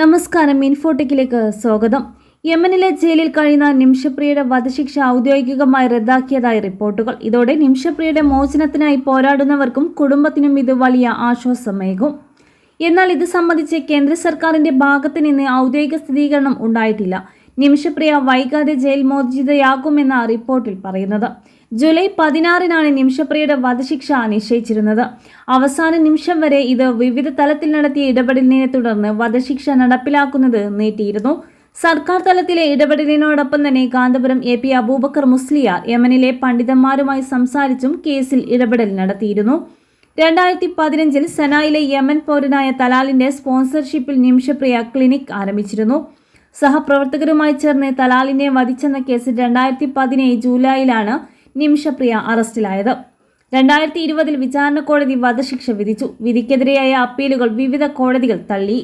നമസ്കാരം ഇൻഫോടെക്കിലേക്ക് സ്വാഗതം. യമനിലെ ജയിലിൽ കഴിയുന്ന നിമിഷപ്രിയയുടെ വധശിക്ഷ ഔദ്യോഗികമായി റദ്ദാക്കിയതായി റിപ്പോർട്ടുകൾ. ഇതോടെ നിമിഷപ്രിയയുടെ മോചനത്തിനായി പോരാടുന്നവർക്കും കുടുംബത്തിനും ഇത് വലിയ ആശ്വാസമേകും. എന്നാൽ ഇത് സംബന്ധിച്ച് കേന്ദ്ര സർക്കാരിന്റെ ഭാഗത്ത് നിന്ന് ഔദ്യോഗിക സ്ഥിരീകരണം ഉണ്ടായിട്ടില്ല. നിമിഷപ്രിയ വൈകാതെ ജയിൽ മോചിതയാകുമെന്ന റിപ്പോർട്ടിൽ പറയുന്നത്. ജൂലൈ പതിനാറിനാണ് നിമിഷപ്രിയയുടെ വധശിക്ഷ നിശ്ചയിച്ചിരുന്നത്. അവസാന നിമിഷം വരെ ഇത് വിവിധ തലത്തിൽ നടത്തിയ ഇടപെടലിനെ തുടർന്ന് വധശിക്ഷ നടപ്പിലാക്കുന്നത് നീട്ടിയിരുന്നു. സർക്കാർ തലത്തിലെ ഇടപെടലിനോടൊപ്പം തന്നെ കാന്തപുരം എ പി അബൂബക്കർ മുസ്ലിയാർ യമനിലെ പണ്ഡിതന്മാരുമായി സംസാരിച്ചും കേസിൽ ഇടപെടൽ നടത്തിയിരുന്നു. രണ്ടായിരത്തി പതിനഞ്ചിൽ സനായിലെ യമൻ പൗരനായ തലാലിന്റെ സ്പോൺസർഷിപ്പിൽ നിമിഷപ്രിയ ക്ലിനിക് ആരംഭിച്ചിരുന്നു. സഹപ്രവർത്തകരുമായി ചേർന്ന് തലാലിനെ വധിച്ചെന്ന കേസിൽ രണ്ടായിരത്തി പതിനേഴ് ജൂലൈയിലാണ് നിമിഷപ്രിയ അറസ്റ്റിലായത്. രണ്ടായിരത്തി ഇരുപതിൽ വിചാരണ കോടതി വധശിക്ഷ വിധിച്ചു. വിധിക്കെതിരെയായ അപ്പീലുകൾ വിവിധ കോടതികൾ തള്ളി.